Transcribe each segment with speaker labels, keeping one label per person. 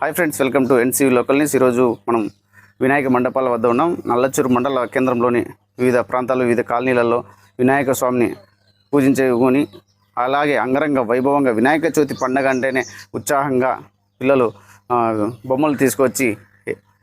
Speaker 1: Hi friends welcome to NCV local news. ఈరోజు మనం వినాయక మండపాల వద్ద ఉన్నాం. నల్లచూరు మండల కేంద్రంలోని వివిధ ప్రాంతాల్లో వివిధ కాలనీలలో వినాయక స్వామిని పూజించుకొని అలాగే అంగరంగ వైభవంగా వినాయక చవితి పండగ అంటేనే ఉత్సాహంగా పిల్లలు బొమ్మలు తీసుకొచ్చి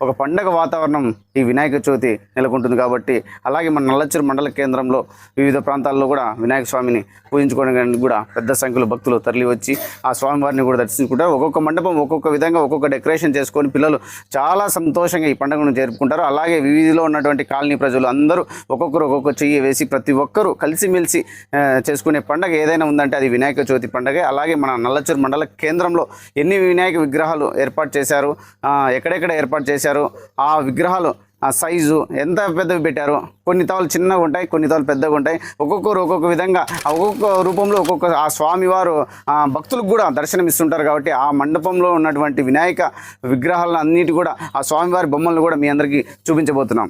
Speaker 1: ఒక పండగ వాతావరణం ఈ వినాయక చవితి నెలకొంటుంది కాబట్టి అలాగే మన నల్లచూరు మండల కేంద్రంలో వివిధ ప్రాంతాల్లో కూడా వినాయక స్వామిని పూజించుకోవడానికి కూడా పెద్ద సంఖ్యలో భక్తులు తరలివచ్చి ఆ స్వామివారిని కూడా దర్శించుకుంటారు. ఒక్కొక్క మండపం ఒక్కొక్క విధంగా ఒక్కొక్క డెకరేషన్ చేసుకొని పిల్లలు చాలా సంతోషంగా ఈ పండుగను జరుపుకుంటారు. అలాగే వివిధిలో ఉన్నటువంటి కాలనీ ప్రజలు అందరూ ఒక్కొక్కరు ఒక్కొక్క చెయ్యి వేసి ప్రతి ఒక్కరూ కలిసిమెలిసి చేసుకునే పండగ ఏదైనా ఉందంటే అది వినాయక చవితి పండగ. అలాగే మన నల్లచూరు మండల కేంద్రంలో ఎన్ని వినాయక విగ్రహాలు ఏర్పాటు చేశారు ఎక్కడెక్కడ ఏర్పాటు చేశారు ఆ విగ్రహాలు ఆ సైజు ఎంత పెద్దవి పెట్టారు? కొన్ని తవలు చిన్నగా ఉంటాయి కొన్ని తవలు పెద్దగా ఉంటాయి. ఒక్కొక్కరు ఒక్కొక్క విధంగా ఒక్కొక్క రూపంలో ఒక్కొక్క ఆ స్వామివారు ఆ భక్తులకు కూడా దర్శనం ఇస్తుంటారు కాబట్టి ఆ మండపంలో ఉన్నటువంటి వినాయక విగ్రహాలను అన్నిటి కూడా ఆ స్వామివారి బొమ్మలను కూడా మీ అందరికీ చూపించబోతున్నాం.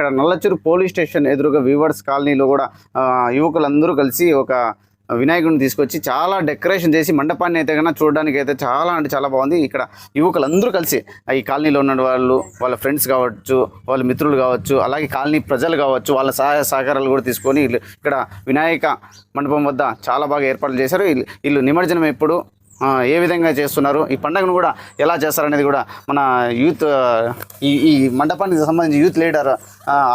Speaker 1: ఇక్కడ నల్లచూరు పోలీస్ స్టేషన్ ఎదురుగా వీవర్స్ కాలనీలో కూడా యువకులందరూ కలిసి ఒక వినాయకుడిని తీసుకొచ్చి చాలా డెకరేషన్ చేసి మండపాన్ని అయితే కన్నా చూడడానికి అయితే చాలా అంటే చాలా బాగుంది. ఇక్కడ యువకులందరూ కలిసి ఈ కాలనీలో ఉన్న వాళ్ళు వాళ్ళ ఫ్రెండ్స్ కావచ్చు వాళ్ళ మిత్రులు కావచ్చు అలాగే కాలనీ ప్రజలు కావచ్చు వాళ్ళ సహాయ సహకారాలు కూడా తీసుకొని వీళ్ళు ఇక్కడ వినాయక మండపం వద్ద చాలా బాగా ఏర్పాట్లు చేశారు. వీళ్ళు వీళ్ళు నిమజ్జనం ఎప్పుడు ఏ విధంగా చేస్తున్నారు? ఈ పండుగను కూడా ఎలా చేస్తారనేది కూడా మన యూత్ ఈ ఈ మండపానికి సంబంధించి యూత్ లీడర్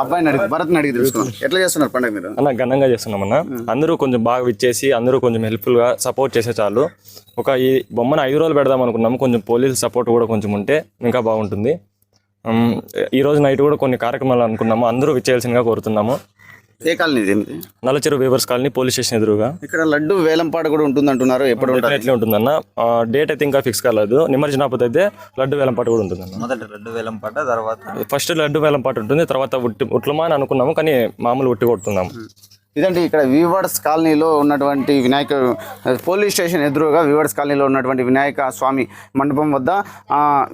Speaker 1: అబ్బాయిని అడిగి భరత్ని అడిగి తెలుసుకున్నాం ఎట్లా చేస్తున్నారు పండుగ మీరు?
Speaker 2: అన్న ఘనంగా చేస్తున్నాం అన్న అందరూ కొంచెం బాగా విచ్చేసి అందరూ కొంచెం హెల్ప్ఫుల్గా సపోర్ట్ చేసే చాలు. ఒక ఈ బొమ్మను ఐదు రోజులు పెడదాం అనుకున్నాము. కొంచెం పోలీస్ సపోర్ట్ కూడా కొంచెం ఉంటే ఇంకా బాగుంటుంది. ఉమ్, ఈ రోజు నైట్ కూడా కొన్ని కార్యక్రమాలు అనుకున్నాము. అందరూ విచ్చేయాల్సిందిగా కోరుతున్నాము.
Speaker 1: ఏ కాలనీ ఇది?
Speaker 2: Nallacheru weavers colony police station ఎదురుగా.
Speaker 1: ఇక్కడ లడ్డు వేలంపాట కూడా ఉంటుంది అంటున్నారు ఎప్పుడు ఉంటుంది?
Speaker 2: ఎట్లా ఉంటుందన్న. డేట్ అయితే ఇంకా ఫిక్స్ కాలేదు. నిమజ్జనాపతి అయితే లడ్డు వేలంపాట కూడా ఉంటుందన్న.
Speaker 3: మొదట రెండు వేలం పడ్డ తర్వాత
Speaker 2: ఫస్ట్ లడ్డు వేలంపాట ఉంటుంది. తర్వాత ఉట్టి ఉట్లమా అని అనుకున్నాము కానీ మామూలు ఉట్టి కొడుతున్నాము.
Speaker 1: ఇదండి ఇక్కడ వివర్డ్స్ కాలనీలో ఉన్నటువంటి వినాయక పోలీస్ స్టేషన్ ఎదురుగా వివర్డ్స్ కాలనీలో ఉన్నటువంటి వినాయక స్వామి మండపం వద్ద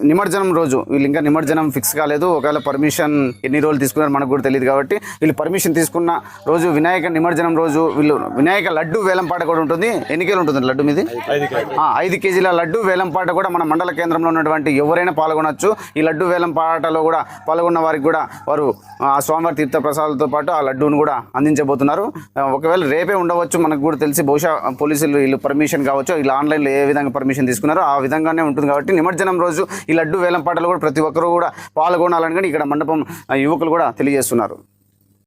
Speaker 1: నిమజ్జనం రోజు. వీళ్ళు ఇంకా నిమజ్జనం ఫిక్స్ కాలేదు. ఒకవేళ పర్మిషన్ ఎన్ని రోజులు తీసుకున్నారో మనకు కూడా తెలియదు కాబట్టి వీళ్ళు పర్మిషన్ తీసుకున్న రోజు వినాయక నిమజ్జనం రోజు వీళ్ళు వినాయక లడ్డు వేలంపాట కూడా ఉంటుంది. ఎన్ని కేలు ఉంటుంది లడ్డు మీది? ఐదు కేజీల. లడ్డు వేలంపాట కూడా మన మండల కేంద్రంలో ఉన్నటువంటి ఎవరైనా పాల్గొనొచ్చు. ఈ లడ్డు వేలంపాటలో కూడా పాల్గొన్న వారికి కూడా వారు ఆ స్వామివారి తీర్థ ప్రసాదాలతో పాటు ఆ లడ్డూను కూడా అందించబోతున్నారు. ఒకవేళ రేపే ఉండవచ్చు మనకు కూడా తెలిసి బహుశా పోలీసులు వీళ్ళు పర్మిషన్ కావచ్చు ఇలా ఆన్లైన్లో ఏ విధంగా పర్మిషన్ తీసుకున్నారో ఆ విధంగానే ఉంటుంది కాబట్టి నిమజ్జనం రోజు ఈ లడ్డు వేలం పాటలు కూడా ప్రతి ఒక్కరూ కూడా పాల్గొనాలని కానీ ఇక్కడ మండపం యువకులు కూడా తెలియజేస్తున్నారు.